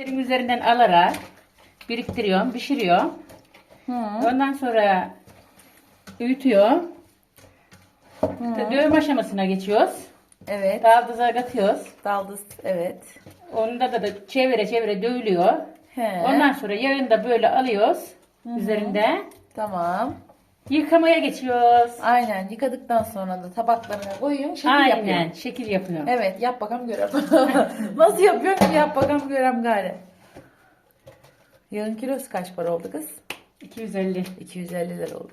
Yerin üzerinden alarak biriktiriyorum, pişiriyorum. Hı. Ondan sonra öğütüyorum. Dövüm aşamasına geçiyoruz. Evet. Daldıza katıyoruz. Daldız. Evet. Onda da, da çevire çevire dövülüyor. He. Ondan sonra yağını da böyle alıyoruz üzerinde. Tamam. Yıkamaya geçiyoruz. Aynen. Yıkadıktan sonra da tabaklarına koyuyorum. Şekil Aynen yapıyorum. şekil yapıyorum. Evet. Yap bakalım görelim. Nasıl yapıyorsun ki yap bakalım görelim gari. Yağın kilosu kaç para oldu kız? 250. 250 lira oldu.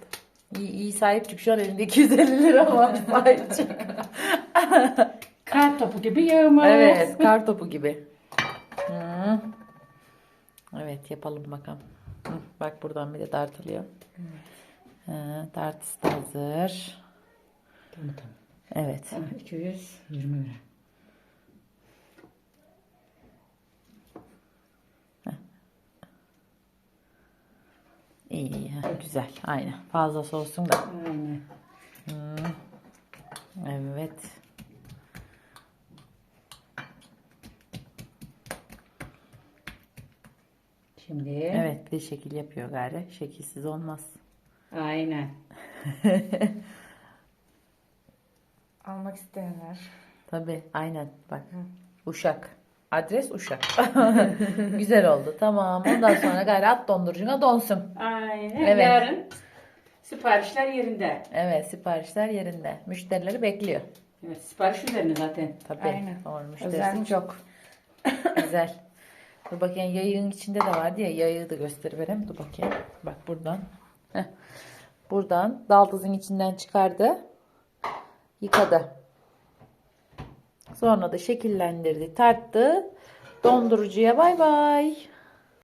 İyi, iyi sahip çık. Şu an elinde 250 lira var. Sahip çık. Kar topu gibi yağımız. evet. Kar topu gibi. Hı. Evet yapalım bakalım. Hı, bak buradan bir de dartılıyor. Hı, dartısı da hazır. Tamam tamam. Evet. Tamam, 220 lira. İyi iyi. ha, Güzel. Aynen. Fazla olsun da. Aynen. Evet. Şimdi. Evet bir şekil yapıyor gari. Şekilsiz olmaz. Aynen. Almak isteyenler. Tabii aynen bak. Uşak. Adres Uşak. Güzel oldu. Tamam. Ondan sonra gari at dondurucuna donsun. Aynen. Evet. Yarın siparişler yerinde. Evet siparişler yerinde. Müşterileri bekliyor. Evet, sipariş üzerine zaten. Tabii. Aynen. Özelmiş. çok. Güzel. Dur bakayım yayığın içinde de vardı ya yayığı da gösterivereyim. Dur bakayım. Bak buradan. Heh. Buradan daldızın içinden çıkardı. Yıkadı. Sonra da şekillendirdi, tarttı. Dondurucuya bay bay.